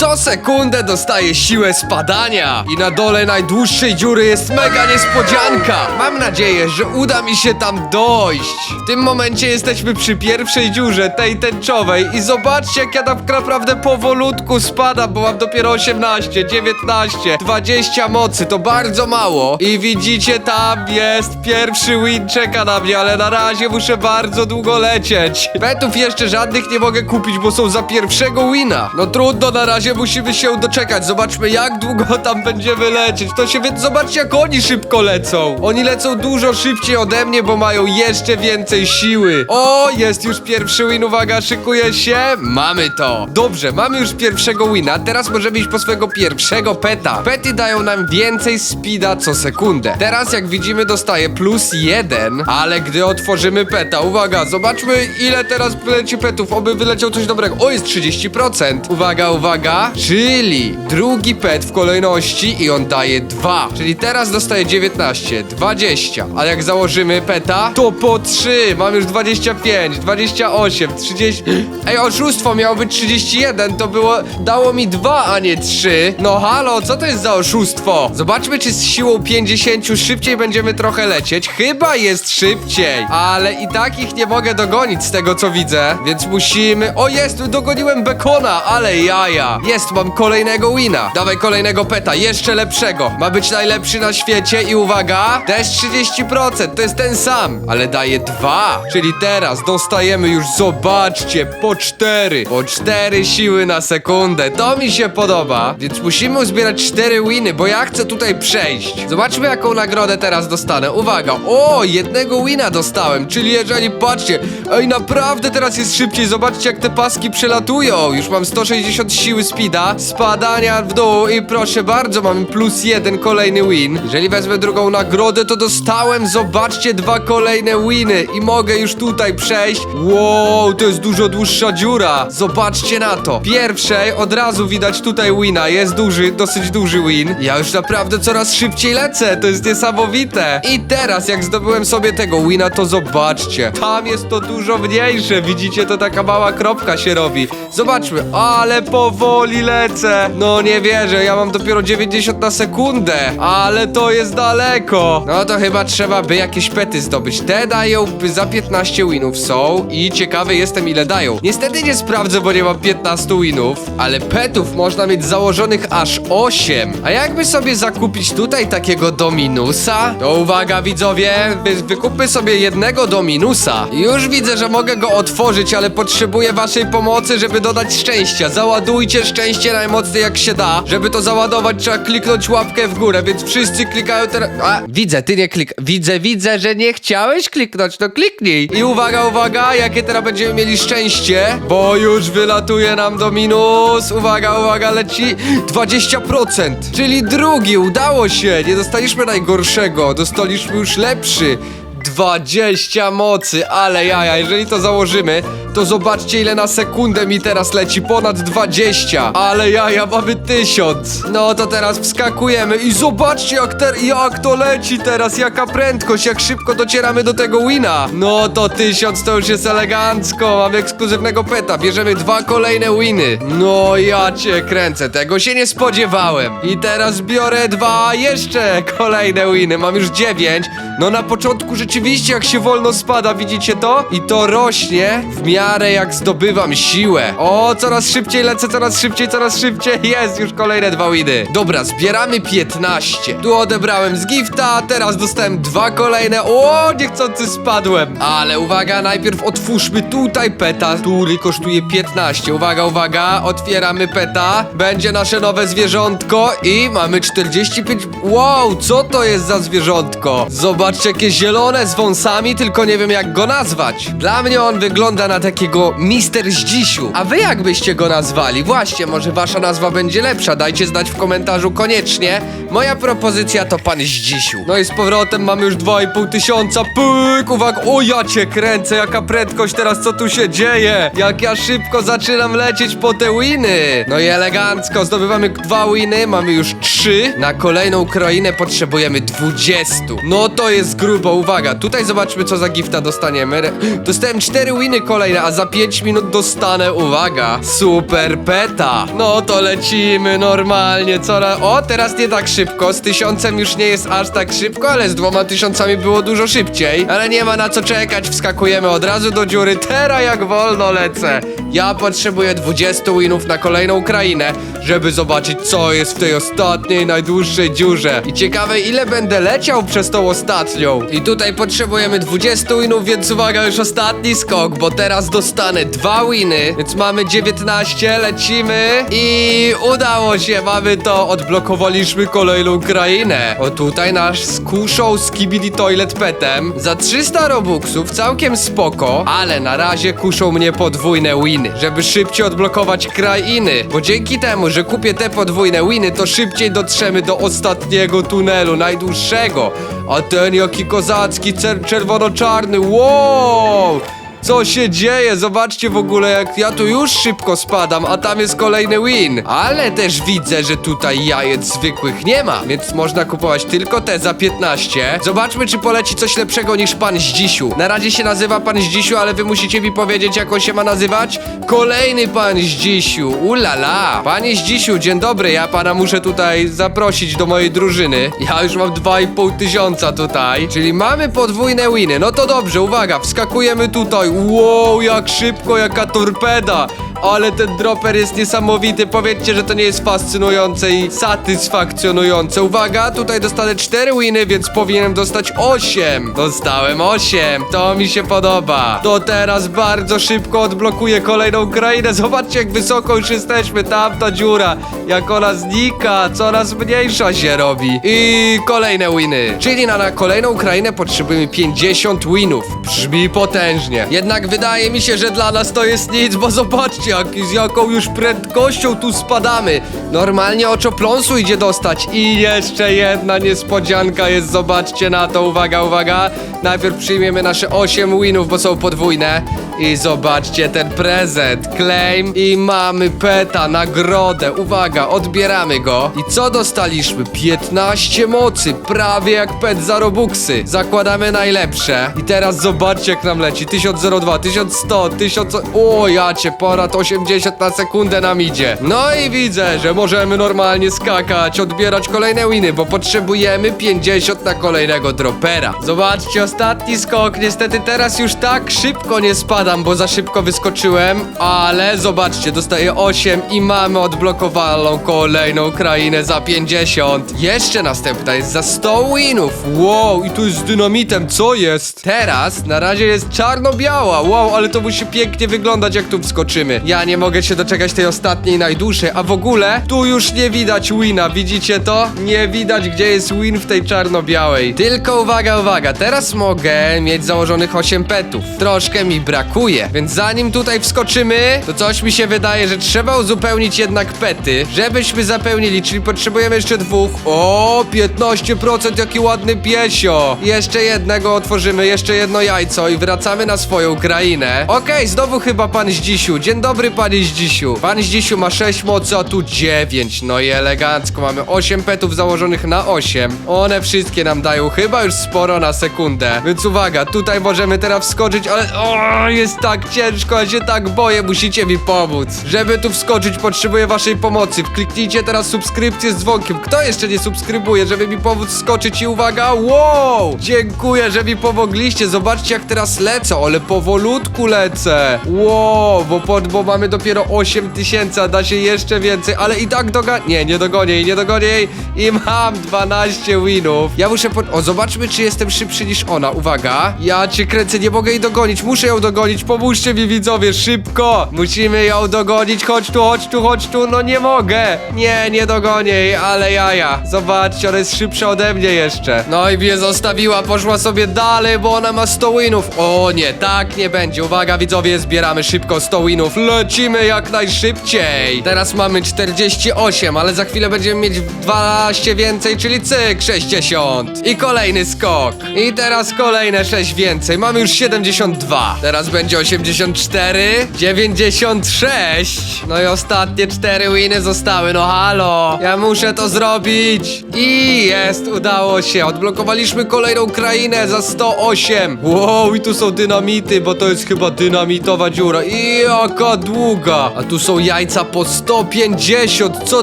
Co sekundę dostaje siłę spadania i na dole najdłuższej dziury jest mega niespodzianka. Mam nadzieję, że uda mi się tam dojść. W tym momencie jesteśmy przy pierwszej dziurze, tej tęczowej i zobaczcie jak ja tam naprawdę powolutku spadam, bo mam dopiero 18, 19, 20 mocy, to bardzo mało. I widzicie tam jest pierwszy win czeka na mnie, ale na razie muszę bardzo długo lecieć. Petów jeszcze żadnych nie mogę kupić, bo są za pierwszego wina. No trudno, na razie musimy się doczekać. Zobaczmy jak długo tam będziemy lecieć. To się więc zobaczcie jak oni szybko lecą. Oni lecą dużo szybciej ode mnie, bo mają jeszcze więcej siły. O, jest już pierwszy win, uwaga, szykuje się. Mamy to. Dobrze, mamy już pierwszego wina. Teraz możemy iść po swojego pierwszego peta. Pety dają nam więcej speeda co sekundę. Teraz jak widzimy dostaje plus jeden, ale gdy otworzymy peta, uwaga, zobaczmy ile teraz wyleci petów, oby wyleciał coś dobrego. O, jest 30%. Uwaga, uwaga, czyli drugi pet w kolejności i on daje 2. Czyli teraz dostaje 19, 20, a jak założymy peta, to po 3. Mam już 25, 28, 30. Ej, oszustwo miało być 31, to było, dało mi 2, a nie 3. No halo, co to jest za oszustwo? Zobaczmy, czy z siłą 50 szybciej będziemy trochę lecieć. Chyba jest szybciej, ale i tak ich nie mogę dogonić z tego, co widzę, więc musimy... O, jest, dogoniłem Bekona, ale jaja. Jest, mam kolejnego wina. Dawaj kolejnego peta, jeszcze lepszego. Ma być najlepszy na świecie i uwaga, też 30%, to jest ten sam, ale daje 2. Czyli teraz dostajemy już, zobaczcie, po 4. Po 4 siły na sekundę. To mi się podoba, więc musimy uzbierać 4 winy, bo ja chcę tutaj przejść. Zobaczmy, jaką nagrodę teraz dostanę. Uwaga, o, jednego wina dostałem, czyli jeżeli, patrzcie, ej, naprawdę teraz jest szybciej. Zobaczcie, jak te paski przelatują. Już mam 160 siły speeda, spadania w dół i proszę bardzo, mamy plus jeden kolejny win. Jeżeli wezmę drugą nagrodę, to dostałem, zobaczcie, dwa kolejne winy i mogę już tutaj przejść. Wow, to jest dużo dłuższa dziura. Zobaczcie na to. Pierwszej od razu widać tutaj wina, jest duży, dosyć duży win. Ja już naprawdę coraz szybciej lecę, to jest niesamowite. I teraz, jak zdobyłem sobie tego wina, to zobaczcie, tam jest to dużo mniejsze. Widzicie, to taka mała kropka się robi. Zobaczmy, ale powoli lecę. No nie wierzę, ja mam dopiero 90 na sekundę, ale to jest daleko. No to chyba trzeba by jakieś pety zdobyć. Te dają za 15 winów są i ciekawy jestem ile dają. Niestety nie sprawdzę, bo nie mam 15 winów, ale petów można mieć założonych aż 8. A jakby sobie zakupić tutaj takiego Dominusa? To uwaga widzowie, wy, wykupmy sobie jednego Dominusa. Już widzę, że mogę go otworzyć, ale potrzebuję waszej pomocy, żeby dodać szczęścia. Załadujcie szczęście najmocniej jak się da. Żeby to załadować trzeba kliknąć łapkę w górę, więc wszyscy klikają teraz... A, widzę, ty nie klik... Widzę, widzę, że nie chciałeś kliknąć, to kliknij. I uwaga, uwaga, jakie teraz będziemy mieli szczęście, bo już wylatuje nam Dominus. Uwaga, uwaga, leci 20%, czyli drugi, udało się. Nie dostaliśmy najgorszego, dostaliśmy już lepszy. 20 mocy, ale jaja, jeżeli to założymy, to zobaczcie ile na sekundę mi teraz leci, ponad 20 Ale jaja, mamy 1000 No to teraz wskakujemy i zobaczcie jak, te, jak to leci teraz, jaka prędkość, jak szybko docieramy do tego wina. No to 1000 to już jest elegancko, mamy ekskluzywnego peta, bierzemy dwa kolejne winy. No ja cię kręcę, tego się nie spodziewałem. I teraz biorę dwa jeszcze kolejne winy, mam już 9 No na początku rzeczywiście jak się wolno spada, widzicie to? I to rośnie w miarę jak zdobywam siłę. O, coraz szybciej lecę, coraz szybciej, coraz szybciej. Jest już kolejne dwa winy. Dobra, zbieramy 15. Tu odebrałem z gifta, teraz dostałem dwa kolejne. O, niechcący spadłem. Ale uwaga, najpierw otwórzmy tutaj peta, który kosztuje 15. Uwaga, uwaga, otwieramy peta. Będzie nasze nowe zwierzątko i mamy 45. Wow, co to jest za zwierzątko? Zobaczcie, jakie zielone z wąsami, tylko nie wiem jak go nazwać. Dla mnie on wygląda na takiego Mister Zdzisiu. A wy jak byście go nazwali? Właśnie, może wasza nazwa będzie lepsza. Dajcie znać w komentarzu koniecznie. Moja propozycja to pan Zdzisiu. No i z powrotem mamy już 2,5 tysiąca. Pyk, uwaga. O, ja cię kręcę, jaka prędkość teraz, co tu się dzieje? Jak ja szybko zaczynam lecieć po te winy. No i elegancko, zdobywamy dwa winy, mamy już trzy. Na kolejną krainę potrzebujemy 20. No to jest grubo, uwaga. Tutaj zobaczmy, co za gifta dostaniemy. Dostałem cztery winy kolejne, a za 5 minut dostanę, uwaga, super peta. No to lecimy normalnie, coraz... O, teraz nie tak szybko, z tysiącem już nie jest aż tak szybko, ale z dwoma tysiącami było dużo szybciej. Ale nie ma na co czekać, wskakujemy od razu do dziury, teraz jak wolno lecę. Ja potrzebuję 20 winów na kolejną krainę, żeby zobaczyć, co jest w tej ostatniej, najdłuższej dziurze. I ciekawe, ile będę leciał przez tą ostatnią. I tutaj potrzebujemy 20 winów, więc uwaga, już ostatni skok, bo teraz dostanę dwa winy, więc mamy 19, lecimy i udało się, mamy to, odblokowaliśmy kolejną krainę. O tutaj nasz skuszą Skibidi Toilet Petem za 300 robuxów, całkiem spoko, ale na razie kuszą mnie podwójne winy, żeby szybciej odblokować krainy, bo dzięki temu, że kupię te podwójne winy, to szybciej dotrzemy do ostatniego tunelu, najdłuższego. A ten jaki kozacki, cer- czerwono-czarny, wow! Co się dzieje? Zobaczcie w ogóle, jak ja tu już szybko spadam, a tam jest kolejny win. Ale też widzę, że tutaj jajec zwykłych nie ma, więc można kupować tylko te za 15. Zobaczmy, czy poleci coś lepszego niż pan Zdzisiu. Na razie się nazywa pan Zdzisiu, ale wy musicie mi powiedzieć, jak on się ma nazywać. Kolejny pan Zdzisiu. Ulala. Panie Zdzisiu, dzień dobry. Ja pana muszę tutaj zaprosić do mojej drużyny. Ja już mam 2,5 tysiąca tutaj. Czyli mamy podwójne winy. No to dobrze, uwaga, wskakujemy tutaj. Wow, jak szybko, jaka torpeda. Ale ten dropper jest niesamowity. Powiedzcie, że to nie jest fascynujące i satysfakcjonujące. Uwaga, tutaj dostanę 4 winy, więc powinienem dostać 8. Dostałem 8. To mi się podoba. To teraz bardzo szybko odblokuję kolejną krainę. Zobaczcie, jak wysoko już jesteśmy. Tamta dziura, jak ona znika, coraz mniejsza się robi. I kolejne winy. Czyli na, na kolejną krainę potrzebujemy 50 winów. Brzmi potężnie. Jednak wydaje mi się, że dla nas to jest nic, bo zobaczcie, jak, z jaką już prędkością tu spadamy. Normalnie oczopląsu idzie dostać. I jeszcze jedna niespodzianka jest, zobaczcie na to, uwaga, uwaga. Najpierw przyjmiemy nasze 8 winów, bo są podwójne. I zobaczcie ten prezent. Claim i mamy peta, nagrodę. Uwaga, odbieramy go. I co dostaliśmy? 15 mocy, prawie jak pet za robuxy. Zakładamy najlepsze. I teraz zobaczcie jak nam leci. 1002, 1100, 1000... O, ja cię, ponad 80 na sekundę nam idzie. No i widzę, że możemy normalnie skakać, odbierać kolejne winy, bo potrzebujemy 50 na kolejnego dropera. Zobaczcie, ostatni skok. Niestety teraz już tak szybko nie spadam, bo za szybko wyskoczyłem, ale zobaczcie, dostaję 8 i mamy odblokowaną kolejną krainę za 50. Jeszcze następna jest za 100 winów. Wow, i tu jest z dynamitem, co jest? Teraz na razie jest czarno-biała. Wow, ale to musi pięknie wyglądać, jak tu wskoczymy. Ja nie mogę się doczekać tej ostatniej, najdłuższej, a w ogóle tu już nie widać wina. Widzicie to? Nie widać, gdzie jest win w tej czarno-białej. Tylko uwaga, uwaga, teraz mogę mieć założonych 8 petów. Troszkę mi brakuje, więc zanim tutaj wskoczymy, to coś mi się wydaje, że trzeba uzupełnić jednak pety, żebyśmy zapełnili, czyli potrzebujemy jeszcze dwóch. O, 15%, jaki ładny piesio. Jeszcze jednego otworzymy, jeszcze jedno jajco i wracamy na swoją krainę. Okej, znowu chyba pan Zdzisiu. Dzień dobry, panie Zdzisiu. Pan Zdzisiu ma 6 mocy, a tu 9. No i elegancko, mamy 8 petów założonych na 8. One wszystkie nam dają chyba już sporo na sekundę. Więc uwaga, tutaj możemy teraz wskoczyć, ale o, jest tak ciężko, ja się tak boję, musicie mi pomóc. Żeby tu wskoczyć, potrzebuję waszej pomocy. Kliknijcie teraz subskrypcję z dzwonkiem. Kto jeszcze nie subskrybuje, żeby mi pomóc wskoczyć i uwaga, wow! Dziękuję, że mi pomogliście. Zobaczcie, jak teraz lecę, ale powolutku lecę. Wow, bo, pod, bo mamy dopiero 8 tysięcy, a da się jeszcze więcej, ale i tak doga... Nie, nie dogonię jej, nie dogonię jej i mam 12 winów. Ja muszę po... O, zobaczmy, czy jestem szybszy niż ona. Uwaga, ja cię kręcę, nie mogę jej dogonić, muszę ją dogonić, pomóżcie mi widzowie, szybko! Musimy ją dogonić, chodź tu, chodź tu, chodź tu, no nie mogę! Nie, nie dogonię jej, ale jaja. Zobaczcie, ona jest szybsza ode mnie jeszcze. No i mnie zostawiła, poszła sobie dalej, bo ona ma 100 winów. O nie, tak nie będzie. Uwaga widzowie, zbieramy szybko 100 winów. Lecimy jak najszybciej. Teraz mamy 48, ale za chwilę będziemy mieć 12 więcej, czyli cyk 60. I kolejny skok. I teraz kolejne 6 więcej. Mamy już 72. Teraz będzie 84, 96. No i ostatnie 4 winy zostały. No halo. Ja muszę to zrobić. I jest, udało się. Odblokowaliśmy kolejną krainę za 108. Wow, i tu są dynamity, bo to jest chyba dynamitowa dziura. I jaka długa. A tu są jajca po 150. Co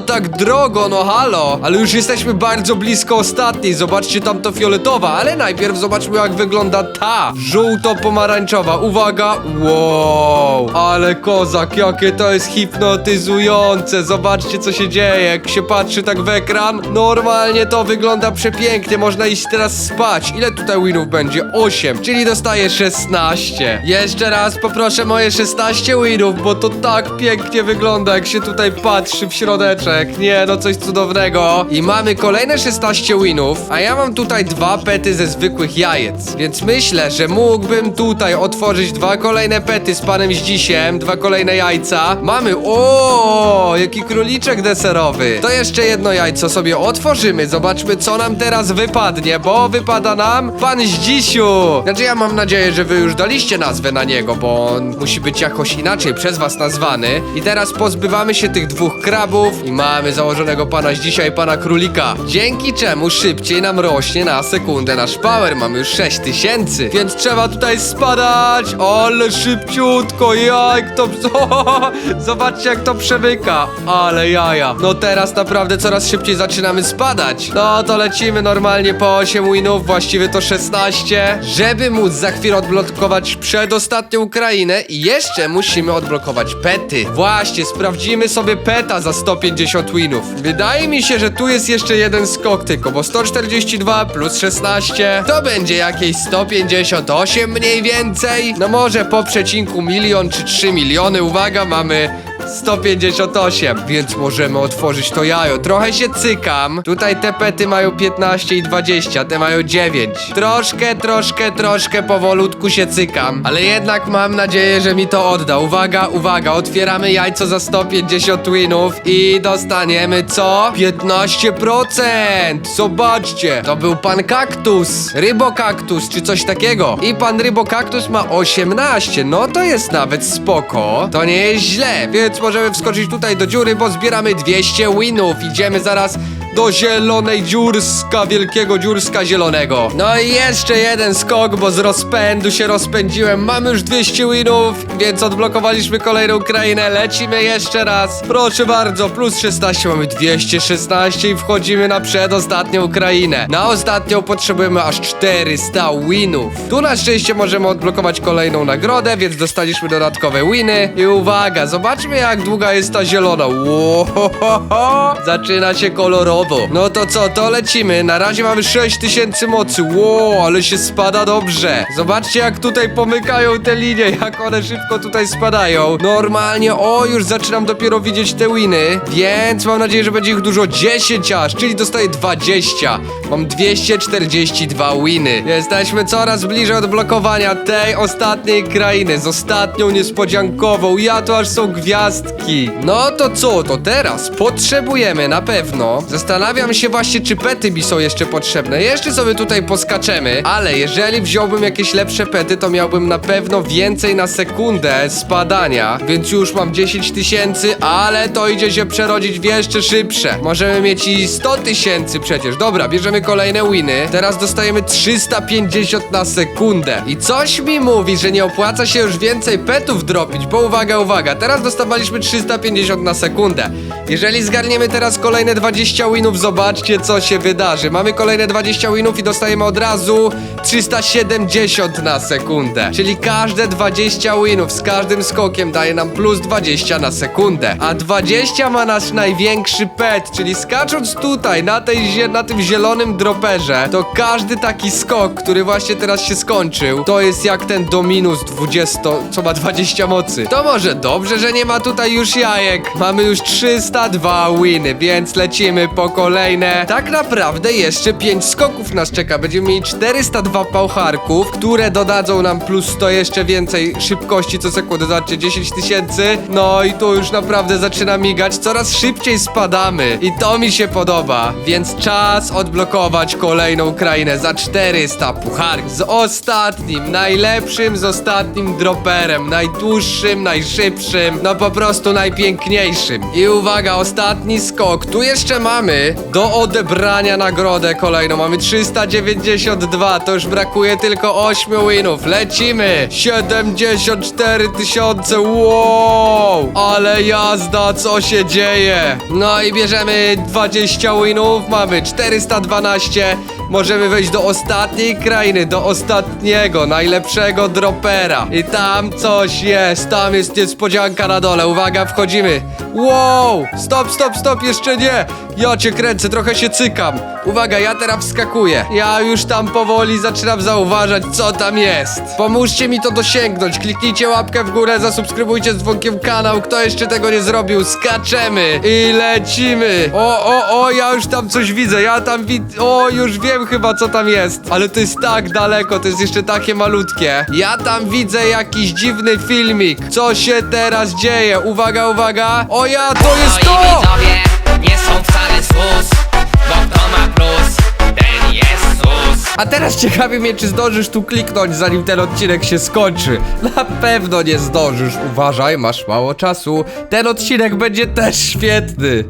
tak drogo, no halo. Ale już jesteśmy bardzo blisko ostatniej. Zobaczcie tam to fioletowa, ale najpierw zobaczmy jak wygląda ta. Żółto-pomarańczowa. Uwaga. Wow. Ale kozak, jakie to jest hipnotyzujące. Zobaczcie co się dzieje, jak się patrzy tak w ekran. Normalnie to wygląda przepięknie. Można iść teraz spać. Ile tutaj winów będzie? 8, czyli dostaję 16. Jeszcze raz poproszę moje 16 winów, bo to tak pięknie wygląda, jak się tutaj patrzy w środeczek. Nie, no coś cudownego. I mamy kolejne 16 winów, a ja mam tutaj dwa pety ze zwykłych jajec. Więc myślę, że mógłbym tutaj otworzyć dwa kolejne pety z panem Zdzisiem, dwa kolejne jajca. Mamy, o, jaki króliczek deserowy. To jeszcze jedno jajco sobie otworzymy. Zobaczmy, co nam teraz wypadnie, bo wypada nam pan Zdzisiu. Znaczy, ja mam nadzieję, że wy już daliście nazwę na niego, bo on musi być jakoś inaczej przez was nazwany. I teraz pozbywamy się tych dwóch krabów i mamy założonego pana Zdzisia i pana królika. Dzięki czemu szybciej nam rośnie na sekundę nasz power. Mamy już 6000, więc trzeba tutaj spadać. Ale szybciutko, jak to... Zobaczcie, jak to przemyka. Ale jaja. No teraz naprawdę coraz szybciej zaczynamy spadać. No to lecimy normalnie po 8 winów, właściwie to 16. Żeby móc za chwilę odblokować przedostatnią krainę i jeszcze musimy odblokować pety. Właśnie, sprawdzimy sobie peta za 150 winów. Wydaje mi się, że tu jest jeszcze jeden skok tylko, bo 142 plus 16 to będzie jakieś 158 mniej więcej. No może po przecinku milion czy 3 miliony. Uwaga, mamy 158, więc możemy otworzyć to jajo. Trochę się cykam. Tutaj te pety mają 15 i 20, te mają 9. Troszkę, troszkę, troszkę powolutku się cykam, ale jednak mam nadzieję, że mi to odda. Uwaga, uwaga, otwieramy jajco za 150 winów i dostaniemy co? 15%! Zobaczcie, to był pan kaktus, rybokaktus czy coś takiego. I pan rybokaktus ma 18, no to jest nawet spoko. To nie jest źle, więc możemy wskoczyć tutaj do dziury, bo zbieramy 200 winów. Idziemy zaraz do zielonej dziurska, wielkiego dziurska zielonego. No i jeszcze jeden skok, bo z rozpędu się rozpędziłem. Mamy już 200 winów, więc odblokowaliśmy kolejną krainę. Lecimy jeszcze raz. Proszę bardzo, plus 16 mamy 216 i wchodzimy na przedostatnią krainę. Na ostatnią potrzebujemy aż 400 winów. Tu na szczęście możemy odblokować kolejną nagrodę, więc dostaliśmy dodatkowe winy. I uwaga, zobaczmy jak długa jest ta zielona. Łohohoho. Zaczyna się kolorowo. No to co, to lecimy. Na razie mamy 6000 mocy. Wow, ale się spada dobrze. Zobaczcie jak tutaj pomykają te linie, jak one szybko tutaj spadają. Normalnie, o, już zaczynam dopiero widzieć te winy, więc mam nadzieję, że będzie ich dużo. 10 aż, czyli dostaję 20. Mam 242 winy. Jesteśmy coraz bliżej odblokowania tej ostatniej krainy z ostatnią niespodziankową. Ja to aż są gwiazdki. No to co, to teraz potrzebujemy na pewno. Zastanawiam się właśnie, czy pety mi są jeszcze potrzebne. Jeszcze sobie tutaj poskaczemy, ale jeżeli wziąłbym jakieś lepsze pety, to miałbym na pewno więcej na sekundę spadania, więc już mam 10 tysięcy, ale to idzie się przerodzić w jeszcze szybsze. Możemy mieć i 100 tysięcy przecież. Dobra, bierzemy kolejne winy. Teraz dostajemy 350 na sekundę. I coś mi mówi, że nie opłaca się już więcej petów dropić, bo uwaga, uwaga, teraz dostawaliśmy 350 na sekundę. Jeżeli zgarniemy teraz kolejne 20 winów, zobaczcie co się wydarzy. Mamy kolejne 20 winów i dostajemy od razu 370 na sekundę. Czyli każde 20 winów z każdym skokiem daje nam plus 20 na sekundę. A 20 ma nasz największy pet, czyli skacząc tutaj na, tej, na tym zielonym droperze, to każdy taki skok, który właśnie teraz się skończył, to jest jak ten do minus 20, co ma 20 mocy. To może dobrze, że nie ma tutaj już jajek. Mamy już 302 winy, więc lecimy po kolejne. Tak naprawdę jeszcze 5 skoków nas czeka. Będziemy mieli 402 pałcharków, które dodadzą nam plus 100 jeszcze więcej szybkości co sekundę. Zobaczcie, 10 tysięcy. No i tu już naprawdę zaczyna migać. Coraz szybciej spadamy. I to mi się podoba. Więc czas odblokować kolejną krainę za 400 pucharków. Z ostatnim, najlepszym z ostatnim droperem. Najdłuższym, najszybszym. No po prostu najpiękniejszym. I uwaga, ostatni skok. Tu jeszcze mamy do odebrania nagrodę kolejną. Mamy 392. To już brakuje tylko 8 winów. Lecimy. 74 tysiące. Wow. Ale jazda, co się dzieje? No i bierzemy 20 winów. Mamy 412. Możemy wejść do ostatniej krainy, do ostatniego, najlepszego dropera. I tam coś jest, tam jest niespodzianka na dole. Uwaga, wchodzimy. Wow! Stop, stop, stop, jeszcze nie! Ja cię kręcę, trochę się cykam. Uwaga, ja teraz wskakuję. Ja już tam powoli zaczynam zauważać, co tam jest. Pomóżcie mi to dosięgnąć. Kliknijcie łapkę w górę, zasubskrybujcie z dzwonkiem kanał. Kto jeszcze tego nie zrobił, skaczemy i lecimy. O, o, o, ja już tam coś widzę. Ja tam widzę. O, już wiem chyba, co tam jest. Ale to jest tak daleko, to jest jeszcze takie malutkie. Ja tam widzę jakiś dziwny filmik. Co się teraz dzieje? Uwaga, uwaga. O ja, to jest Moi to! widzowie nie są wcale sus Bo kto ma plus, ten jest sus A teraz ciekawi mnie, czy zdążysz tu kliknąć, zanim ten odcinek się skończy. Na pewno nie zdążysz. Uważaj, masz mało czasu. Ten odcinek będzie też świetny.